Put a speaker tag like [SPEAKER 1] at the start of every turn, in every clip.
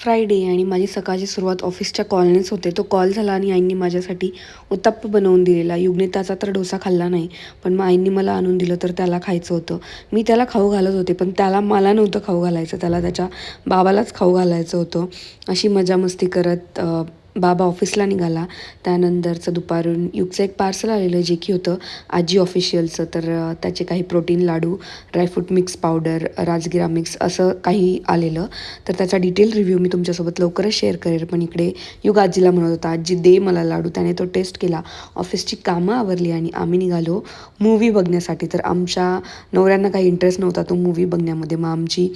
[SPEAKER 1] Friday आणि माझी सकाळची सुरुवात ऑफिसच्या कॉलनेच होते. तो कॉल झाला आणि आईंनी माझ्यासाठी उत्तप्प बनवून दिलेला. युगने त्याचा तर डोसा खाल्ला नाही पण मग आईंनी मला आणून दिलं तर त्याला खायचं होतं. मी त्याला खाऊ घालत होते पण त्याला मला नव्हतं खाऊ घालायचं. त्याला त्याच्या बाबालाच खाऊ घालायचं होतं. अशी मजा मस्ती करत बाबा ऑफिसला निघाला. त्यानंतरचं दुपारून युगचं एक पार्सल आलेलं जे की होतं आजी ऑफिशियलचं. तर त्याचे काही protein laddu dry fruit mix powder राजगिरा मिक्स असं काही आलेलं. तर त्याचा डिटेल रिव्ह्यू मी तुमच्यासोबत लवकरच शेअर करेल. पण इकडे युग आजीला म्हणत होता आजी दे मला लाडू. त्याने तो टेस्ट केला. ऑफिसची कामं आवरली आणि आम्ही निघालो मूवी बघण्यासाठी. तर आमच्या नवऱ्यांना काही इंटरेस्ट नव्हता तो मूवी बघण्यामध्ये. मग आमची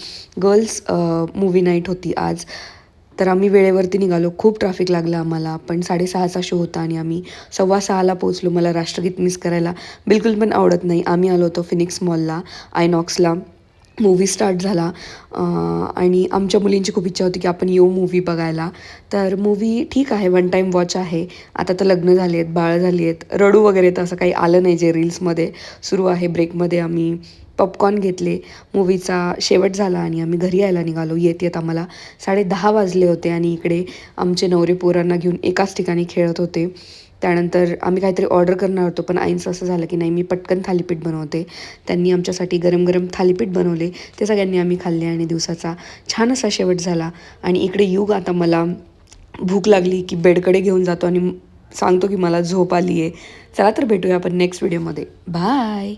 [SPEAKER 1] गर्ल्स मूवी नाईट होती आज. तर आम्ही वेळेवरती निघालो. खूप ट्रॅफिक लागलं आम्हाला. पण साडेसहाचा शो होता आणि आम्ही सव्वा सहाला पोचलो मला राष्ट्रगीत मिस करायला बिलकुल पण आवडत नाही. आम्ही आलो होतो फिनिक्स मॉलला आयनॉक्सला मूवी स्टार्ट झाला. आणि आमच्या मुलींची खूप इच्छा होती की आपण येऊ मूवी बघायला. तर मूवी ठीक आहे वन टाईम वॉच आहे. आता तर लग्न झाली आहेत बाळ झाली आहेत रडू वगैरे तर असं काही आलं नाही जे रील्समध्ये सुरू आहे ब्रेकमध्ये आम्ही पॉपकॉर्न घेतले. मूवीचा शेवट झाला आणि आम्ही घरी यायला निघालो. येत येत आम्हाला साडे दहा वाजले होते आणि इकडे आमचे नवरे पोरांना घेऊन एकाच ठिकाणी खेळत होते. त्यानंतर आम्ही काहीतरी ऑर्डर करणार होतो पण आईंचं असं झालं की नाही मी पटकन थालीपीठ बनवते. त्यांनी आमच्यासाठी गरम गरम थालीपीठ बनवले. ते सगळ्यांनी आम्ही खाल्ले आणि दिवसाचा छान असा शेवट झाला. आणि इकडे युग आता मला भूक लागली की बेडकडे घेऊन जातो आणि सांगतो की मला झोप आली आहे चला तर भेटूया आपण नेक्स्ट व्हिडिओमध्ये बाय